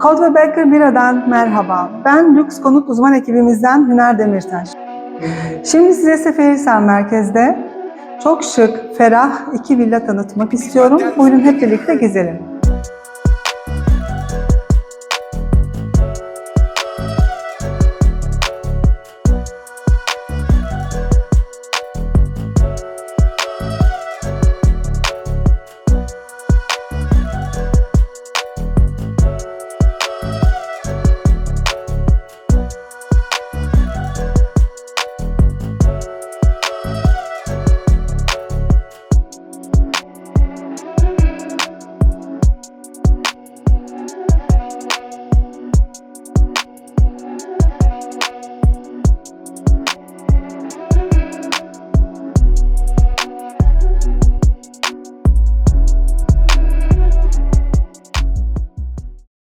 Kod ve Baker Bira'dan merhaba. Ben Lüks Konut Uzman ekibimizden Hüner Demirtaş. Şimdi size Seferihisar merkezde çok şık, ferah iki villa tanıtmak istiyorum. Buyurun hep birlikte gezelim.